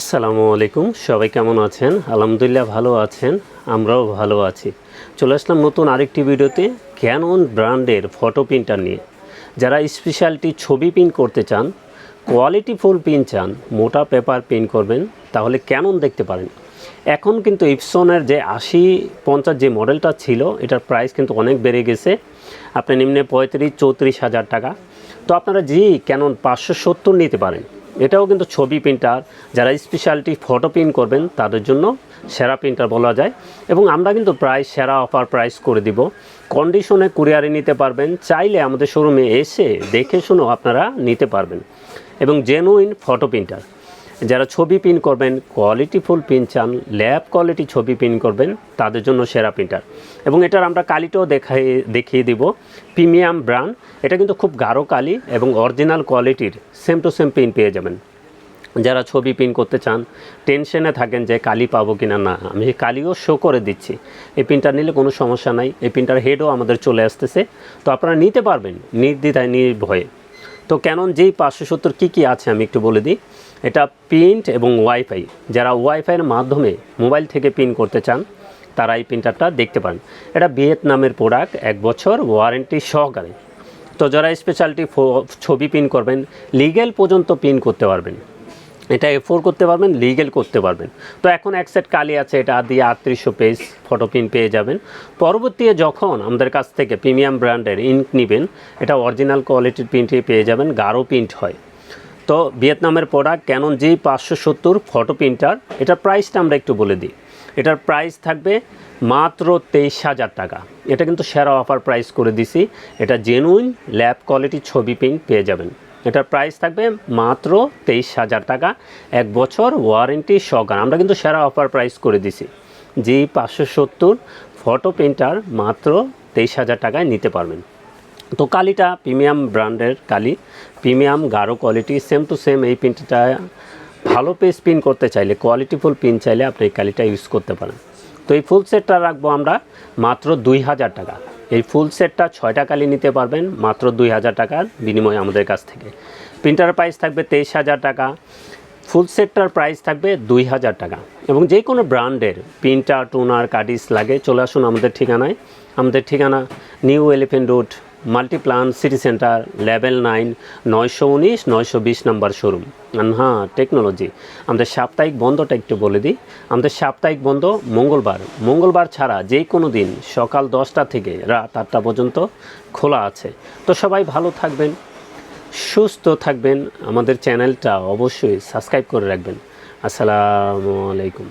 আসসালামু আলাইকুম, সবাই কেমন আছেন? আলহামদুলিল্লাহ ভালো আছেন, আমরাও ভালো আছি। চলে আসলাম নতুন আরেকটি ভিডিওতে ক্যানন ব্র্যান্ডের ফটো প্রিন্টার নিয়ে। যারা স্পেশালটি ছবি প্রিন্ট করতে চান কোয়ালিটি ফুল প্রিন্ট চান, মোটা পেপার প্রিন্ট করবেন, তাহলে ক্যানন দেখতে পারেন। এখন কিন্তু ইপসনের যে আশি পঞ্চাশ যে মডেলটা ছিল, এটার প্রাইস কিন্তু অনেক বেড়ে গেছে। আপনি নিম্নে পঁয়ত্রিশ, চৌত্রিশ হাজার টাকা। তো আপনারা জি ক্যানন পাঁচশো সত্তর নিতে পারেন এটাও কিন্তু ছবি প্রিন্টার। যারা স্পেশালিটি ফটো প্রিন্ট করবেন, তাদের জন্য সেরা প্রিন্টার বলা যায়। এবং আমরা কিন্তু প্রায় সেরা অফার প্রাইস করে দিব। কন্ডিশনে কুরিয়ারে নিতে পারবেন। চাইলে আমাদের শোরুমে এসে দেখে শুনেও আপনারা নিতে পারবেন। এবং জেনুইন ফটো প্রিন্টার যারা ছবি প্রিন্ট করবেন কোয়ালিটি ফুল প্রিন্ট চান ল্যাব কোয়ালিটি ছবি প্রিন্ট করবেন, তাদের জন্য সেরা প্রিন্টার এবং এটার আমরা কালিটাও দেখাই, দেখিয়ে দিব। প্রিমিয়াম ব্র্যান্ড এটা কিন্তু খুব গাঢ় কালি এবং অরিজিনাল কোয়ালিটির সেম টু সেম প্রিন্ট পেয়ে যাবেন। যারা ছবি প্রিন্ট করতে চান টেনশনে থাকেন যে কালি পাবো কিনা না, আমি কালিও শো করে দিচ্ছি। এই প্রিন্টার নিলে কোনো সমস্যা নাই, এই প্রিন্টার হেডও আমাদের চলে আসতেছে। তো আপনারা নিতে পারবেন, নির্দ্বিধায়, নির্ভয়ে। তো ক্যানন যেই পাঁচশো সত্তর কী কী আছে আমি একটু বলে দিই। এটা প্রিন্ট এবং ওয়াইফাই যারা ওয়াইফাইয়ের মাধ্যমে মোবাইল থেকে প্রিন্ট করতে চান, তারা এই প্রিন্টারটা দেখতে পারেন। এটা ভিয়েতনামের প্রোডাক্ট এক বছর ওয়ারেন্টি সহকারে। তো যারা স্পেশালিটি ছবি প্রিন্ট করবেন লিগেল পর্যন্ত প্রিন্ট করতে পারবেন। এটা এফোর করতে পারবেন লিগেল করতে পারবেন। তো এখন এক সেট কালি আছে, এটা দিয়ে আটত্রিশশো পেজ ফটো প্রিন্ট পেয়ে যাবেন। পরবর্তী যখন আমাদের কাছ থেকে প্রিমিয়াম ব্র্যান্ডের ইঙ্ক নেবেন, এটা অরিজিনাল কোয়ালিটির প্রিন্টে পেয়ে যাবেন, গাঢ় প্রিন্ট হয়। তো ভিয়েতনামের প্রোডাক্ট ক্যানন জি পাঁচশো সত্তর ফটো প্রিন্টার এটার প্রাইসটা আমরা একটু বলে দিই। এটার প্রাইস থাকবে মাত্র তেইশ হাজার টাকা। এটা কিন্তু সেরা অফার প্রাইস করে দিছি। এটা জেনুইন ল্যাব কোয়ালিটি ছবি প্রিন্ট পেয়ে যাবেন। এটার প্রাইস থাকবে মাত্র তেইশ হাজার টাকা। এক বছর ওয়ারেন্টি সহকার। আমরা কিন্তু সেরা অফার প্রাইস করে দিছি। জি পাঁচশো সত্তর ফটো প্রিন্টার মাত্র তেইশ হাজার টাকায় নিতে পারবেন। তো কালিটা প্রিমিয়াম ব্র্যান্ডের কালি, প্রিমিয়াম গাঢ় কোয়ালিটি সেম টু সেম এই প্রিন্টটা ভালো পেজ প্রিন্ট করতে চাইলে কোয়ালিটিফুল প্রিন্ট চাইলে আপনি এই কালিটা ইউজ করতে পারেন। তো এই ফুল সেটটা রাখব আমরা মাত্র দুই হাজার টাকা। এই ফুল সেটটা ছয়টা কালি নিতে পারবেন, মাত্র দুই হাজার টাকার বিনিময়ে আমাদের কাছ থেকে। প্রিন্টার প্রাইস থাকবে তেইশ হাজার টাকা ফুল সেটটার প্রাইস থাকবে দুই হাজার টাকা। এবং যে কোনো ব্র্যান্ডের প্রিন্টার টোনার কার্ডিস লাগে, চলে আসুন আমাদের ঠিকানায়। আমাদের ঠিকানা New Elephant Road Multiplan City Centre level nine নয়শো উনিশ, নয়শো বিশ নাম্বার শোরুম হ্যাঁ টেকনোলজি আমাদের সাপ্তাহিক বন্ধটা একটু বলে দিই। আমাদের সাপ্তাহিক বন্ধ মঙ্গলবার। মঙ্গলবার ছাড়া যে কোনো দিন সকাল দশটা থেকে রাত আটটা পর্যন্ত খোলা আছে। তো সবাই ভালো থাকবেন, সুস্থ থাকবেন। আমাদের চ্যানেলটা অবশ্যই সাবস্ক্রাইব করে রাখবেন। আসসালামু আলাইকুম।